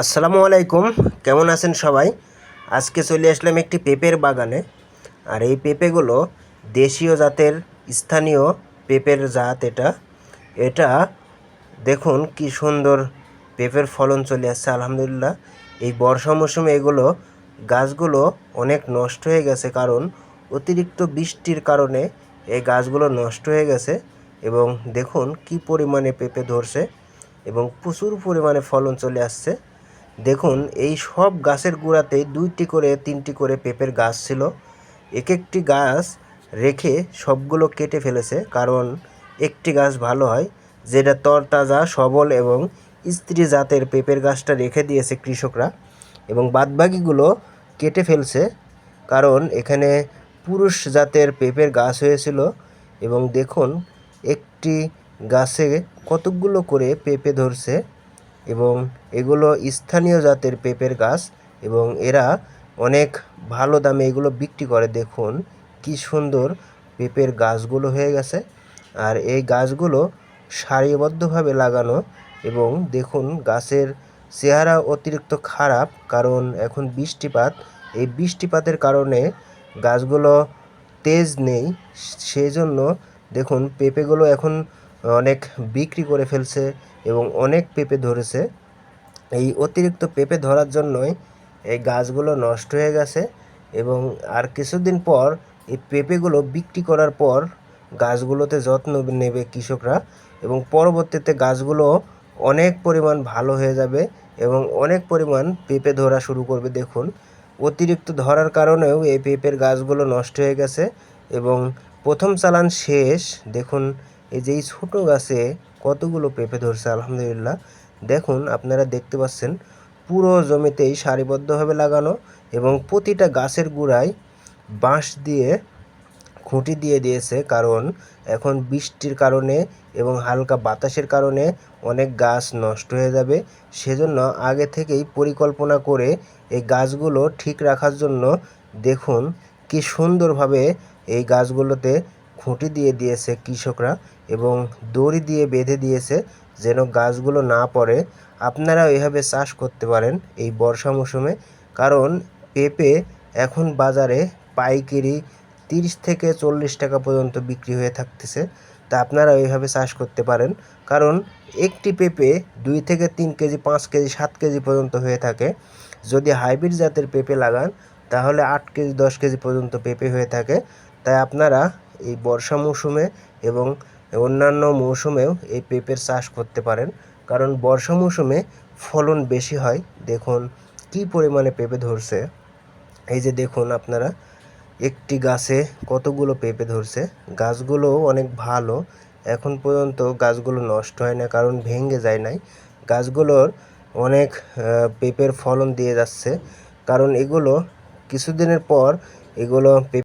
আসসালামু আলাইকুম। কেমন আছেন সবাই? আজকে চলে আসলাম একটি পেঁপের বাগানে। আর এই পেঁপেগুলো দেশীয় জাতের, স্থানীয় পেঁপের জাত এটা। এটা দেখুন কি সুন্দর পেঁপের ফলন চলে আসছে, আলহামদুলিল্লাহ। এই বর্ষা মৌসুমে এগুলো গাছগুলো অনেক নষ্ট হয়ে গেছে, কারণ অতিরিক্ত বৃষ্টির কারণে এই গাছগুলো নষ্ট হয়ে গেছে। এবং দেখুন কি পরিমাণে পেঁপে ধরছে এবং প্রচুর পরিমাণে ফলন চলে আসছে। দেখুন, এই সব গাছের গোড়াতেই দুইটি করে, তিনটি করে পেঁপের গাছ ছিল। এক একটি গাছ রেখে সবগুলো কেটে ফেলেছে, কারণ একটি গাছ ভালো হয়, যেটা তরতাজা, সবল এবং স্ত্রী জাতের পেঁপের গাছটা রেখে দিয়েছে কৃষকরা। এবং বাদবাকিগুলো কেটে ফেলছে, কারণ এখানে পুরুষ জাতের পেঁপের গাছ হয়েছিল। এবং দেখুন, একটি গাছে কতকগুলো করে পেঁপে ধরছে। এবং এগুলো স্থানীয় জাতের পেঁপের গাছ এবং এরা অনেক ভালো দামে এগুলো বিক্রি করে। দেখুন কি সুন্দর পেঁপের গাছগুলো হয়ে গেছে। আর এই গাছগুলো সারিবদ্ধভাবে লাগানো এবং দেখুন গাছের চেহারা অতিরিক্ত খারাপ কারণ এখন বৃষ্টিপাত। এই বৃষ্টিপাতের কারণে গাছগুলো তেজ নেই সেই জন্য দেখুন পেঁপেগুলো এখন অনেক বিক্রি করে ফেলছে। এবং অনেক পেঁপে ধরেছে। এই অতিরিক্ত পেঁপে ধরার জন্যই এই গাছগুলো নষ্ট হয়ে গেছে এবং আর কিছুদিন পর এই পেঁপেগুলো বিক্রি করার পর গাছগুলোতে যত্ন নেবে কৃষকরা এবং পরবর্তীতে গাছগুলো অনেক পরিমাণ ভালো হয়ে যাবে এবং অনেক পরিমাণ পেঁপে ধরা শুরু করবে। দেখুন, অতিরিক্ত ধরার কারণেও এই পেঁপের গাছগুলো নষ্ট হয়ে গেছে এবং প্রথম চালান শেষ। দেখুন এই যে এই ছোটো গাছে কতগুলো পেঁপে ধরছে, আলহামদুলিল্লাহ। দেখুন, আপনারা দেখতে পাচ্ছেন, পুরো জমিতেই সারিবদ্ধভাবে লাগানো এবং প্রতিটা গাছের গোড়ায় বাঁশ দিয়ে, খুঁটি দিয়ে দিয়েছে, কারণ এখন বৃষ্টির কারণে এবং হালকা বাতাসের কারণে অনেক গাছ নষ্ট হয়ে যাবে। সেজন্য আগে থেকেই পরিকল্পনা করে এই গাছগুলো ঠিক রাখার জন্য দেখুন, কি সুন্দরভাবে এই গাছগুলোতে খুঁটি দিয়ে দিয়েছে কৃষকরা এবং দড়ি দিয়ে বেঁধে দিয়েছে যেন গাছগুলো না পড়ে। আপনারা এভাবে চাষ করতে পারেন এই বর্ষা মৌসুমে, কারণ পেঁপে এখন বাজারে পাইকারি তিরিশ থেকে চল্লিশ টাকা পর্যন্ত বিক্রি হয়ে থাকতেছে। তা আপনারা এইভাবে চাষ করতে পারেন, কারণ একটি পেঁপে দুই থেকে তিন কেজি, পাঁচ কেজি, সাত কেজি পর্যন্ত হয়ে থাকে। যদি হাইব্রিড জাতের পেঁপে লাগান, তাহলে আট কেজি, দশ কেজি পর্যন্ত পেঁপে হয়ে থাকে। তাই আপনারা এই বর্ষা মৌসুমে এবং অন্যান্য মৌসুমেও এই পেঁপের চাষ করতে পারেন। কারণ বর্ষা মৌসুমে ফলন বেশি হয়। দেখুন কী পরিমাণে পেঁপে ধরছে। এই যে দেখুন আপনারা, একটি গাছে কতগুলো পেঁপে ধরছে। গাছগুলো অনেক ভালো। এখন পর্যন্ত গাছগুলো নষ্ট হয় না, কারণ ভেঙে যায় নাই। গাছগুলোর অনেক পেঁপের ফলন দিয়ে যাচ্ছে। কারণ এগুলো কিছুদিনের পর এগুলো